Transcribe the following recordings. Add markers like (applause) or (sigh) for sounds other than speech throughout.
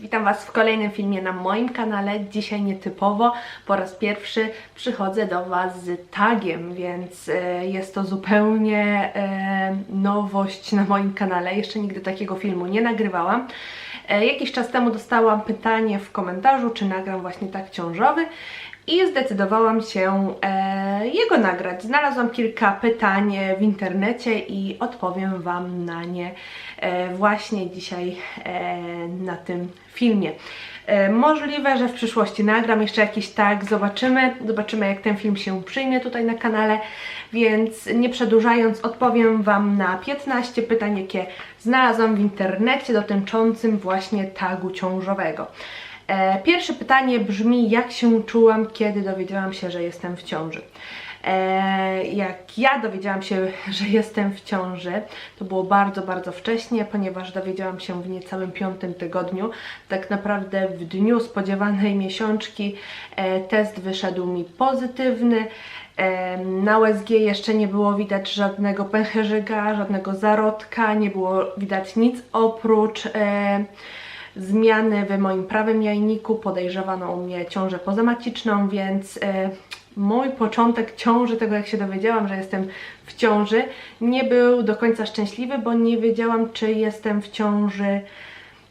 Witam Was w kolejnym filmie na moim kanale. Dzisiaj nietypowo, po raz pierwszy przychodzę do Was z tagiem, więc e, jest to zupełnie e, nowość na moim kanale. Jeszcze nigdy takiego filmu nie nagrywałam. E, jakiś czas temu dostałam pytanie w komentarzu, czy nagram właśnie tak ciążowy i zdecydowałam się e, jego nagrać. Znalazłam kilka pytań w internecie i odpowiem Wam na nie e, właśnie dzisiaj e, na tym filmie. E, możliwe, że w przyszłości nagram jeszcze jakiś tak, zobaczymy, zobaczymy jak ten film się przyjmie tutaj na kanale, więc nie przedłużając odpowiem Wam na 15 pytań, jakie znalazłam w internecie dotyczącym właśnie tagu ciążowego. E, Pierwsze pytanie brzmi, jak się czułam, kiedy dowiedziałam się, że jestem w ciąży. E, Jak ja dowiedziałam się, (laughs) że jestem w ciąży, to było bardzo, bardzo wcześnie, ponieważ dowiedziałam się w niecałym piątym tygodniu. Tak naprawdę w dniu spodziewanej miesiączki e, test wyszedł mi pozytywny. Na USG jeszcze nie było widać żadnego pęcherzyka, żadnego zarodka, nie było widać nic oprócz zmiany w moim prawym jajniku. Podejrzewano u mnie ciążę pozamaciczną, więc e, mój początek ciąży, tego jak się dowiedziałam, że jestem w ciąży, nie był do końca szczęśliwy, bo nie wiedziałam, czy jestem w ciąży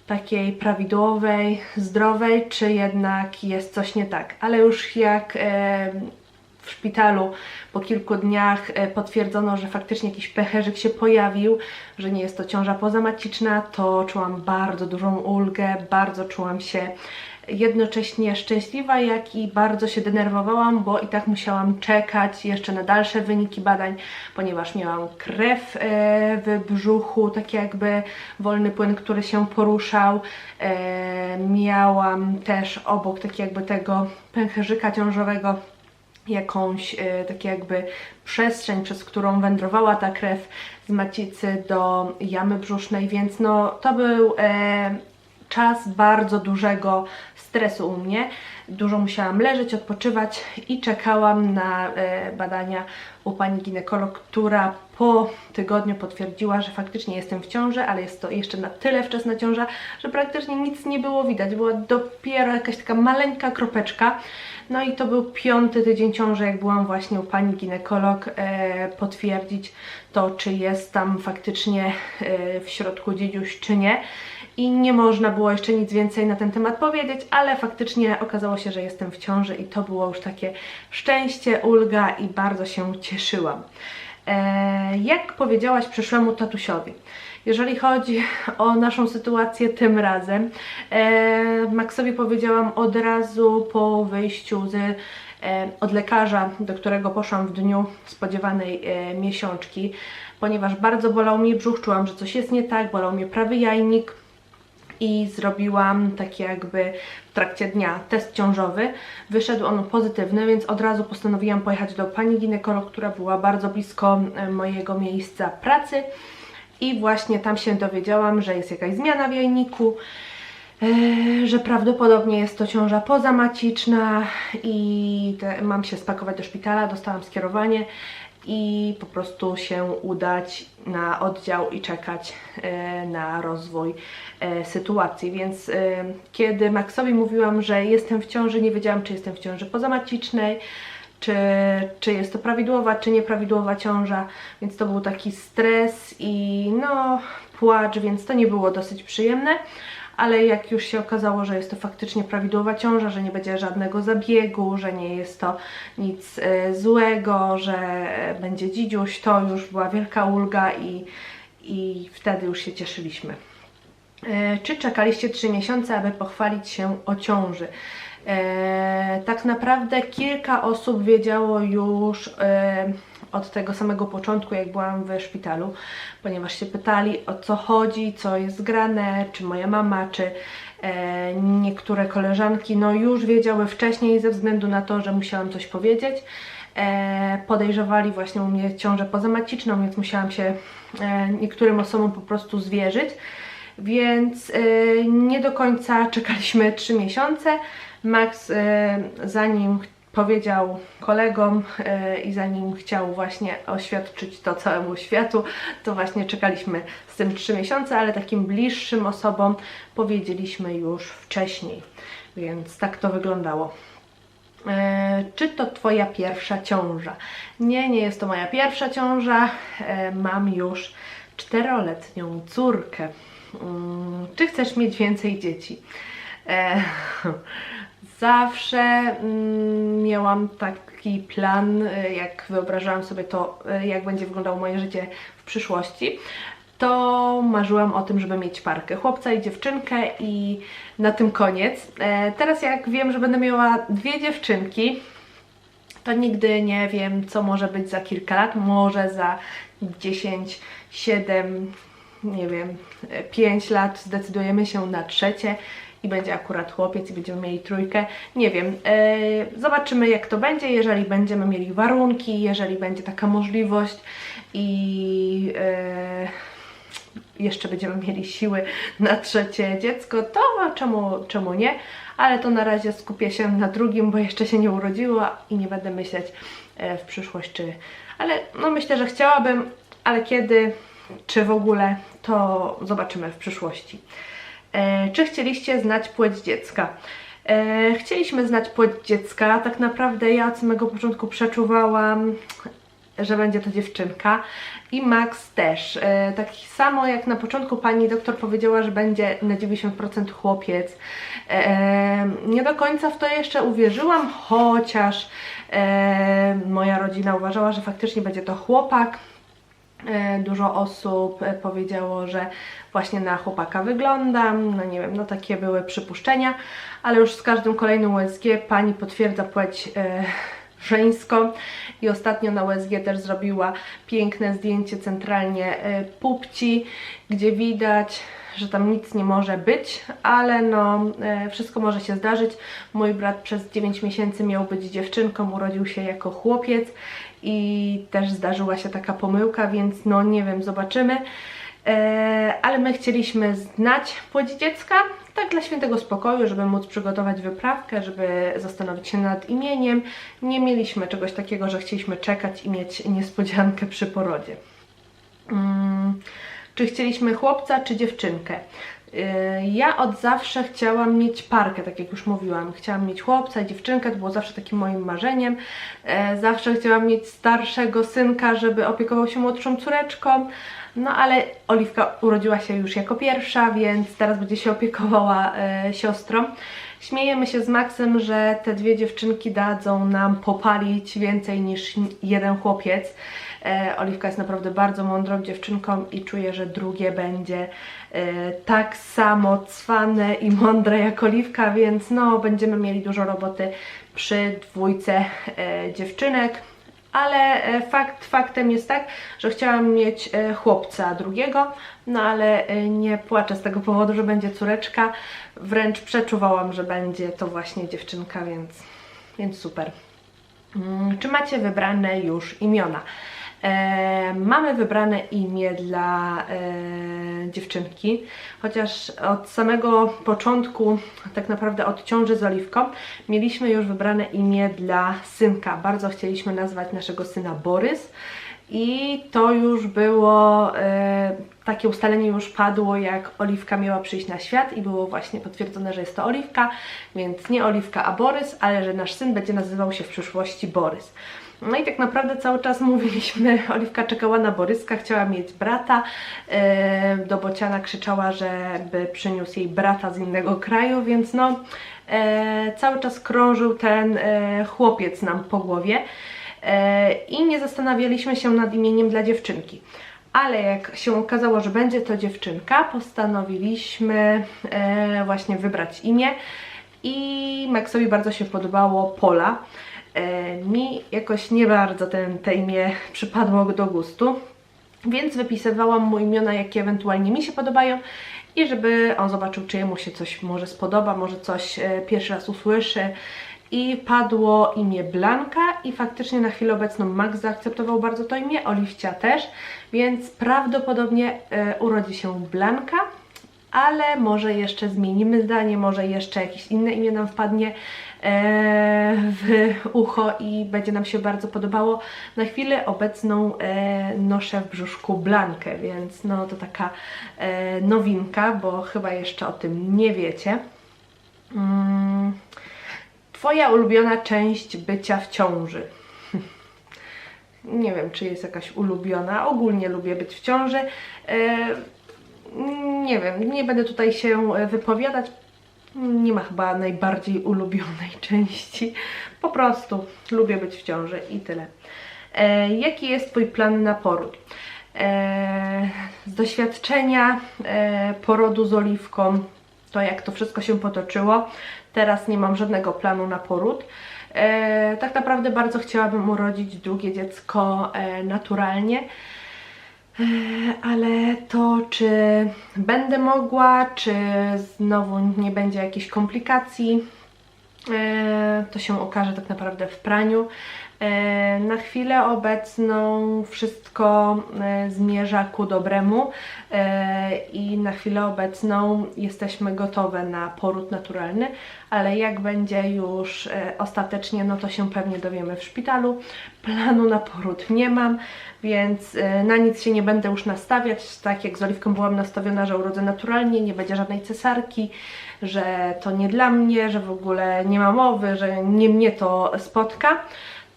takiej prawidłowej, zdrowej, czy jednak jest coś nie tak. Ale już jak e, w szpitalu po kilku dniach e, potwierdzono, że faktycznie jakiś pęcherzyk się pojawił, że nie jest to ciąża pozamaciczna, to czułam bardzo dużą ulgę, bardzo czułam się jednocześnie szczęśliwa, jak i bardzo się denerwowałam, bo i tak musiałam czekać jeszcze na dalsze wyniki badań, ponieważ miałam krew e, w brzuchu, tak jakby wolny płyn, który się poruszał. E, Miałam też obok tak jakby tego pęcherzyka ciążowego jakąś e, jakby przestrzeń, przez którą wędrowała ta krew z macicy do jamy brzusznej, więc no to był e, czas bardzo dużego stresu u mnie. Dużo musiałam leżeć, odpoczywać i czekałam na e, badania u pani ginekolog, która po tygodniu potwierdziła, że faktycznie jestem w ciąży, ale jest to jeszcze na tyle wczesna ciąża, że praktycznie nic nie było widać. Była dopiero jakaś taka maleńka kropeczka. No i to był piąty tydzień ciąży, jak byłam właśnie u pani ginekolog e, potwierdzić to, czy jest tam faktycznie e, w środku dziedziuś, czy nie. I nie można było jeszcze nic więcej na ten temat powiedzieć, ale faktycznie okazało się, że jestem w ciąży i to było już takie szczęście, ulga i bardzo się cieszyłam. E, jak powiedziałaś przyszłemu tatusiowi? Jeżeli chodzi o naszą sytuację tym razem, e, Maxowi powiedziałam od razu po wyjściu z, e, od lekarza, do którego poszłam w dniu spodziewanej e, miesiączki, ponieważ bardzo bolał mnie brzuch, czułam, że coś jest nie tak, bolał mnie prawy jajnik i zrobiłam taki jakby w trakcie dnia test ciążowy. Wyszedł on pozytywny, więc od razu postanowiłam pojechać do pani ginekolog, która była bardzo blisko e, mojego miejsca pracy i właśnie tam się dowiedziałam, że jest jakaś zmiana w jajniku, e, że prawdopodobnie jest to ciąża pozamaciczna i te, mam się spakować do szpitala, dostałam skierowanie i po prostu się udać na oddział i czekać e, na rozwój e, sytuacji. Więc e, kiedy Maxowi mówiłam, że jestem w ciąży, nie wiedziałam, czy jestem w ciąży pozamacicznej, czy, czy jest to prawidłowa, czy nieprawidłowa ciąża, więc to był taki stres i no płacz, więc to nie było dosyć przyjemne. Ale jak już się okazało, że jest to faktycznie prawidłowa ciąża, że nie będzie żadnego zabiegu, że nie jest to nic e, złego, że e, będzie dzidziuś, to już była wielka ulga i, i wtedy już się cieszyliśmy. E, Czy czekaliście 3 miesiące, aby pochwalić się o ciąży? Tak naprawdę kilka osób wiedziało już od tego samego początku, jak byłam w szpitalu, ponieważ się pytali o co chodzi, co jest grane, czy moja mama, czy e, niektóre koleżanki, no już wiedziały wcześniej ze względu na to, że musiałam coś powiedzieć. E, podejrzewali właśnie u mnie ciążę pozamaciczną, więc musiałam się e, niektórym osobom po prostu zwierzyć więc y, nie do końca czekaliśmy 3 miesiące. Max, y, zanim powiedział kolegom e, i zanim chciał właśnie oświadczyć to całemu światu, to właśnie czekaliśmy z tym 3 miesiące, ale takim bliższym osobom powiedzieliśmy już wcześniej, więc tak to wyglądało. E, Czy to Twoja pierwsza ciąża? Nie, nie jest to moja pierwsza ciąża. E, Mam już czteroletnią córkę. Mm, Czy chcesz mieć więcej dzieci? E, Zawsze mm, miałam taki plan, e, jak wyobrażałam sobie to, e, jak będzie wyglądało moje życie w przyszłości, to marzyłam o tym, żeby mieć parkę, chłopca i dziewczynkę i na tym koniec. E, teraz jak wiem, że będę miała dwie dziewczynki, to nigdy nie wiem, co może być za kilka lat, może za 10, 7, nie wiem, 5 lat zdecydujemy się na trzecie i będzie akurat chłopiec i będziemy mieli trójkę. Nie wiem, e, zobaczymy jak to będzie, jeżeli będziemy mieli warunki, jeżeli będzie taka możliwość i e, jeszcze będziemy mieli siły na trzecie dziecko, to czemu, czemu nie? Ale to na razie skupię się na drugim, bo jeszcze się nie urodziło i nie będę myśleć e, w przyszłość, czy... Ale no myślę, że chciałabym, ale kiedy, czy w ogóle, to zobaczymy w przyszłości. E, czy chcieliście znać płeć dziecka? E, chcieliśmy znać płeć dziecka. Tak naprawdę ja od samego początku przeczuwałam, że będzie to dziewczynka i Max też. E, tak samo jak na początku pani doktor powiedziała, że będzie na 90% chłopiec. Nie do końca w to jeszcze uwierzyłam, chociaż moja rodzina uważała, że faktycznie będzie to chłopak. E, Dużo osób e, powiedziało, że właśnie na chłopaka wyglądam, no nie wiem, no takie były przypuszczenia, ale już z każdym kolejnym USG pani potwierdza płeć e, (laughs) żeńską. I ostatnio na USG też zrobiła piękne zdjęcie centralnie e, pupci, gdzie widać, że tam nic nie może być, ale no e, wszystko może się zdarzyć. Mój brat przez 9 miesięcy miał być dziewczynką, urodził się jako chłopiec i też zdarzyła się taka pomyłka, więc no nie wiem, zobaczymy. E, ale my chcieliśmy znać płeć dziecka, tak dla świętego spokoju, żeby móc przygotować wyprawkę, żeby zastanowić się nad imieniem. Nie mieliśmy czegoś takiego, że chcieliśmy czekać i mieć niespodziankę przy porodzie. Mm, czy chcieliśmy chłopca, czy dziewczynkę? Yy, Ja od zawsze chciałam mieć parkę, tak jak już mówiłam. Chciałam mieć chłopca i dziewczynkę, to było zawsze takim moim marzeniem. E, Zawsze chciałam mieć starszego synka, żeby opiekował się młodszą córeczką. No ale Oliwka urodziła się już jako pierwsza, więc teraz będzie się opiekowała e, siostrą. Śmiejemy się z Maxem, że te dwie dziewczynki dadzą nam popalić więcej niż jeden chłopiec. E, Oliwka jest naprawdę bardzo mądrą dziewczynką i czuję, że drugie będzie e, tak samo cwane i mądre jak Oliwka, więc no będziemy mieli dużo roboty przy dwójce e, dziewczynek. Ale fakt faktem jest tak, że chciałam mieć chłopca drugiego, no ale nie płaczę z tego powodu, że będzie córeczka. Wręcz przeczuwałam, że będzie to właśnie dziewczynka, więc, więc super. Mm, Czy macie wybrane już imiona? E, mamy wybrane imię dla e, dziewczynki, chociaż od samego początku, tak naprawdę od ciąży z Oliwką, mieliśmy już wybrane imię dla synka. Bardzo chcieliśmy nazwać naszego syna Borys. I to już było, e, takie ustalenie już padło, jak Oliwka miała przyjść na świat i było właśnie potwierdzone, że jest to Oliwka, więc nie Oliwka, a Borys, ale że nasz syn będzie nazywał się w przyszłości Borys. No i tak naprawdę cały czas mówiliśmy, (laughs) Oliwka czekała na Boryska, chciała mieć brata, e, do Bociana krzyczała, żeby przyniósł jej brata z innego kraju, więc no e, cały czas krążył ten e, chłopiec nam po głowie i nie zastanawialiśmy się nad imieniem dla dziewczynki. Ale jak się okazało, że będzie to dziewczynka, postanowiliśmy e, właśnie wybrać imię i Maxowi bardzo się podobało Pola. E, mi jakoś nie bardzo ten, te imię przypadło do gustu, więc wypisywałam mu imiona, jakie ewentualnie mi się podobają i żeby on zobaczył, czy jemu się coś może spodoba, może coś e, pierwszy raz usłyszy. I padło imię Blanka i faktycznie na chwilę obecną Max zaakceptował bardzo to imię, Oliwcia też, więc prawdopodobnie e, urodzi się Blanka, ale może jeszcze zmienimy zdanie, może jeszcze jakieś inne imię nam wpadnie e, w ucho i będzie nam się bardzo podobało. Na chwilę obecną e, noszę w brzuszku Blankę, więc no to taka e, nowinka, bo chyba jeszcze o tym nie wiecie. Mm, Twoja ulubiona część bycia w ciąży. (laughs) Nie wiem, czy jest jakaś ulubiona. Ogólnie lubię być w ciąży. Nie wiem, nie będę tutaj się e, wypowiadać. Nie ma chyba najbardziej ulubionej (laughs) części. Po prostu lubię być w ciąży i tyle. E, jaki jest Twój plan na poród? E, z doświadczenia e, porodu z oliwką, to jak to wszystko się potoczyło, teraz nie mam żadnego planu na poród. E, tak naprawdę bardzo chciałabym urodzić drugie dziecko e, naturalnie. E, Ale to, czy będę mogła, czy znowu nie będzie jakichś komplikacji, e, to się okaże tak naprawdę w praniu. E, Na chwilę obecną wszystko e, zmierza ku dobremu e, i na chwilę obecną jesteśmy gotowe na poród naturalny, ale jak będzie już ostatecznie, no to się pewnie dowiemy w szpitalu. Planu na poród nie mam, więc na nic się nie będę już nastawiać. Tak jak z Oliwką byłam nastawiona, że urodzę naturalnie, nie będzie żadnej cesarki, że to nie dla mnie, że w ogóle nie ma mowy, że nie mnie to spotka.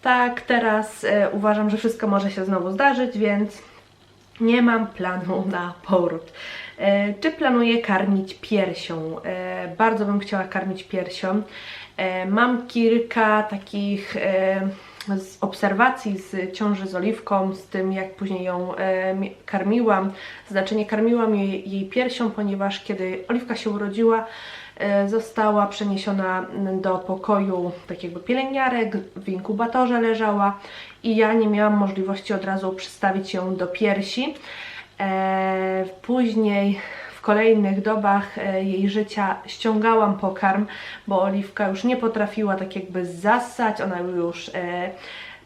Tak, teraz e, uważam, że wszystko może się znowu zdarzyć, więc nie mam planu na poród. E, czy planuję karmić piersią? E, bardzo bym chciała karmić piersią. E, mam kilka takich e, z obserwacji z ciąży z oliwką, z tym jak później ją e, mi- karmiłam. Znaczy nie karmiłam jej, jej piersią, ponieważ kiedy oliwka się urodziła, została przeniesiona do pokoju tak jakby pielęgniarek, w inkubatorze leżała i ja nie miałam możliwości od razu przystawić ją do piersi. E, później w kolejnych dobach e, jej życia ściągałam pokarm, bo Oliwka już nie potrafiła tak jakby zassać, ona już e,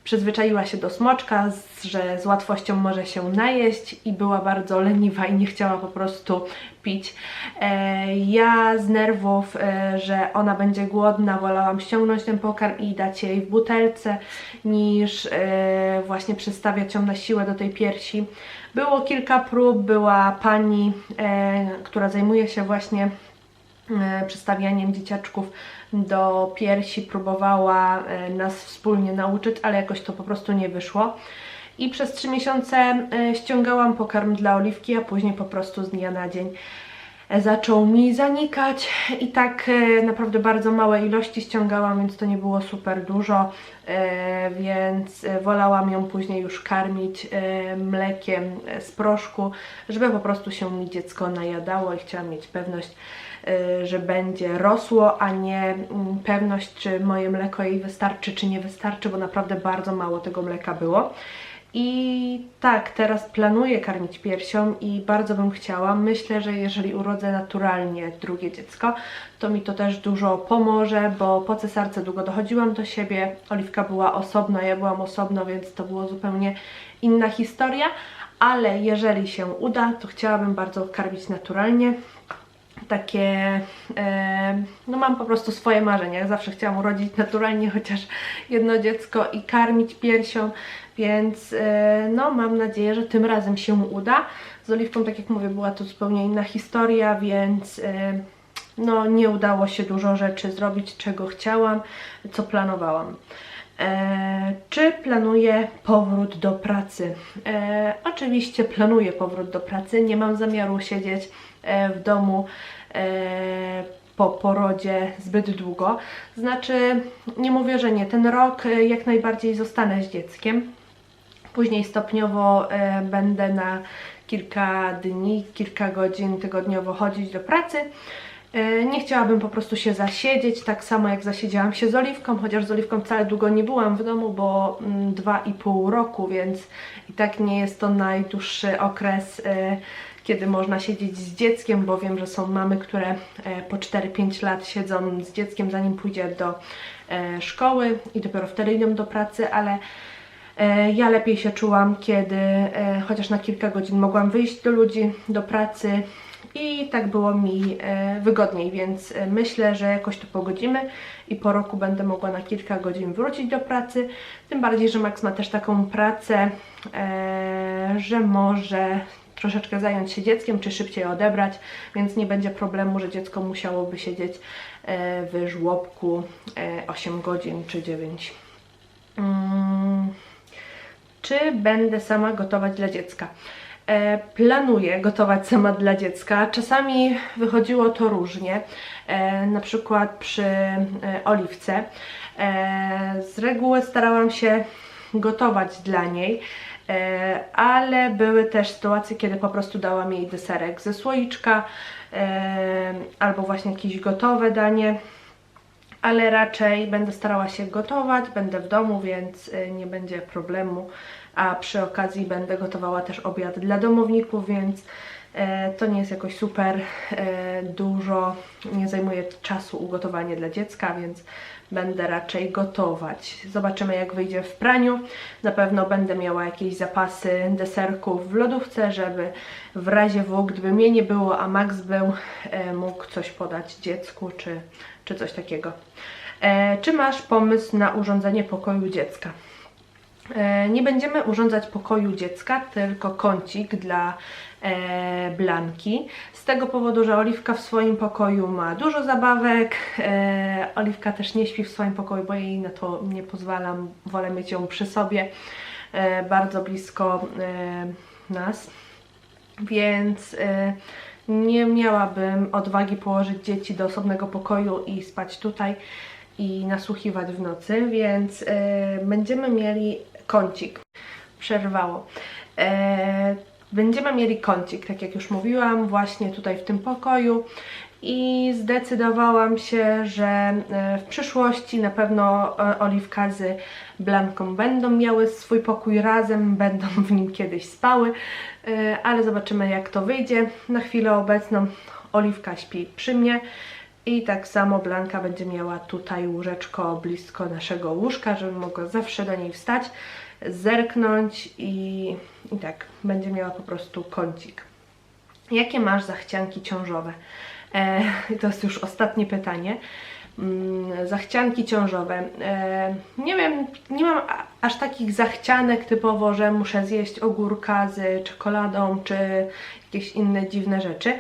przyzwyczaiła się do smoczka, że z łatwością może się najeść i była bardzo leniwa i nie chciała po prostu pić. E, ja z nerwów, e, że ona będzie głodna, wolałam ściągnąć ten pokarm i dać jej w butelce, niż e, właśnie przystawiać ją na siłę do tej piersi. Było kilka prób, była pani, która zajmuje się właśnie e, przystawianiem dzieciaczków do piersi, próbowała e, nas wspólnie nauczyć, ale jakoś to po prostu nie wyszło. I przez trzy miesiące e, ściągałam pokarm dla oliwki, a później po prostu z dnia na dzień zaczął mi zanikać i tak e, naprawdę bardzo małe ilości ściągałam, więc to nie było super dużo, e, więc e, wolałam ją później już karmić mlekiem z proszku, żeby po prostu się mi dziecko najadało i chciałam mieć pewność, że będzie rosło, a nie mm, pewność, czy moje mleko jej wystarczy, czy nie wystarczy, bo naprawdę bardzo mało tego mleka było. I tak, teraz planuję karmić piersią i bardzo bym chciała. Myślę, że jeżeli urodzę naturalnie drugie dziecko, to mi to też dużo pomoże, bo po cesarce długo dochodziłam do siebie. Oliwka była osobno, ja byłam osobno, więc to było zupełnie inna historia. Ale jeżeli się uda, to chciałabym bardzo karmić naturalnie takie, e, no mam po prostu swoje marzenia. Zawsze chciałam urodzić naturalnie chociaż jedno dziecko i karmić piersią, więc e, no mam nadzieję, że tym razem się uda. Z Oliwką, tak jak mówię, była to zupełnie inna historia, więc e, no nie udało się dużo rzeczy zrobić, czego chciałam, co planowałam. E, czy planuję powrót do pracy? E, oczywiście planuję powrót do pracy. Nie mam zamiaru siedzieć w domu e, po porodzie zbyt długo. Znaczy, nie mówię, że nie. Ten rok e, jak najbardziej zostanę z dzieckiem. Później stopniowo e, będę na kilka dni, kilka godzin tygodniowo chodzić do pracy. E, Nie chciałabym po prostu się zasiedzieć, tak samo jak zasiedziałam się z Oliwką, chociaż z Oliwką wcale długo nie byłam w domu, bo mm, dwa i pół roku, więc i tak nie jest to najdłuższy okres, e, kiedy można siedzieć z dzieckiem, bo wiem, że są mamy, które e, po 4-5 lat siedzą z dzieckiem, zanim pójdzie do e, szkoły i dopiero wtedy idą do pracy, ale E, Ja lepiej się czułam, kiedy chociaż na kilka godzin mogłam wyjść do ludzi, do pracy i tak było mi wygodniej, więc myślę, że jakoś to pogodzimy i po roku będę mogła na kilka godzin wrócić do pracy. Tym bardziej, że Max ma też taką pracę, że może troszeczkę zająć się dzieckiem, czy szybciej odebrać, więc nie będzie problemu, że dziecko musiałoby siedzieć e, w żłobku e, 8 godzin czy 9. Mm, czy będę sama gotować dla dziecka? E, planuję gotować sama dla dziecka. Czasami wychodziło to różnie, e, na przykład przy e, Oliwce. E, z reguły starałam się gotować dla niej, e, ale były też sytuacje, kiedy po prostu dałam jej deserek ze słoiczka e, albo właśnie jakieś gotowe danie ale raczej będę starała się gotować, będę w domu, więc y, nie będzie problemu, a przy okazji będę gotowała też obiad dla domowników, więc e, to nie jest jakoś super e, dużo, nie zajmuje czasu ugotowanie dla dziecka, więc będę raczej gotować. Zobaczymy jak wyjdzie w praniu. Na pewno będę miała jakieś zapasy deserków w lodówce, żeby w razie W, gdyby mnie nie było, a Max był, e, mógł coś podać dziecku czy, czy coś takiego. E, czy masz pomysł na urządzenie pokoju dziecka? E, Nie będziemy urządzać pokoju dziecka, tylko kącik dla Blanki. Z tego powodu, że Oliwka w swoim pokoju ma dużo zabawek. E, Oliwka też nie śpi w swoim pokoju, bo jej na to nie pozwalam. Wolę mieć ją przy sobie, e, bardzo blisko e, nas. Więc e, nie miałabym odwagi położyć dzieci do osobnego pokoju i spać tutaj i nasłuchiwać w nocy, więc e, będziemy mieli kącik. Przerwało. E, będziemy mieli kącik, tak jak już mówiłam, właśnie tutaj w tym pokoju. I zdecydowałam się, że e, w przyszłości na pewno e, Oliwka z Blanką będą miały swój pokój razem, (laughs) będą w nim kiedyś spały, e, ale zobaczymy jak to wyjdzie. Na chwilę obecną Oliwka śpi przy mnie i tak samo Blanka będzie miała tutaj łóżeczko blisko naszego łóżka, żeby mogła zawsze do niej wstać, zerknąć i, i tak, będzie miała po prostu kącik. Jakie masz zachcianki ciążowe? E, (laughs) to jest już ostatnie pytanie. Mm, zachcianki ciążowe. E, nie wiem, nie mam aż takich zachcianek typowo, że muszę zjeść ogórka z czekoladą czy jakieś inne dziwne rzeczy,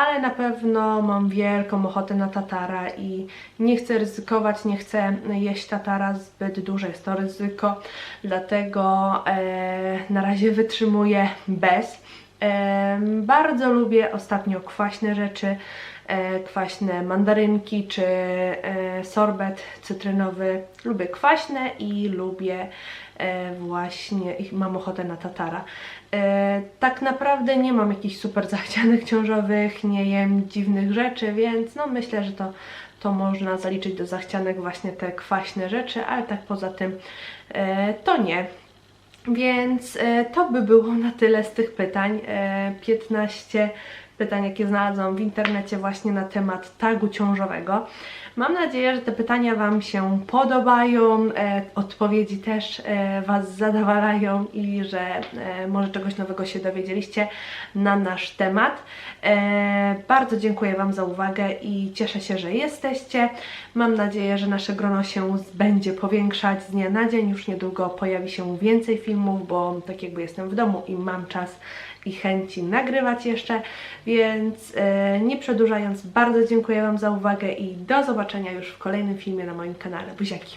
ale na pewno mam wielką ochotę na tatara i nie chcę ryzykować, nie chcę jeść tatara zbyt duże, jest to ryzyko, dlatego e, na razie wytrzymuję bez. Bardzo lubię ostatnio kwaśne rzeczy, e, kwaśne mandarynki czy e, sorbet cytrynowy. Lubię kwaśne i lubię e, właśnie, mam ochotę na tatara. Tak naprawdę nie mam jakichś super zachcianek ciążowych, nie jem dziwnych rzeczy, więc no myślę, że to, to można zaliczyć do zachcianek właśnie te kwaśne rzeczy, ale tak poza tym to nie. Więc e, to by było na tyle z tych pytań. E, 15 pytań, jakie znalazłam w internecie właśnie na temat tagu ciążowego. Mam nadzieję, że te pytania Wam się podobają, e, odpowiedzi też e, Was zadowalają i że e, może czegoś nowego się dowiedzieliście na nasz temat. E, bardzo dziękuję Wam za uwagę i cieszę się, że jesteście. Mam nadzieję, że nasze grono się będzie powiększać z dnia na dzień. Już niedługo pojawi się więcej filmów, bo tak jakby jestem w domu i mam czas i chęci nagrywać jeszcze, więc e, nie przedłużając, bardzo dziękuję Wam za uwagę i do zobaczenia już w kolejnym filmie na moim kanale. Buziaki!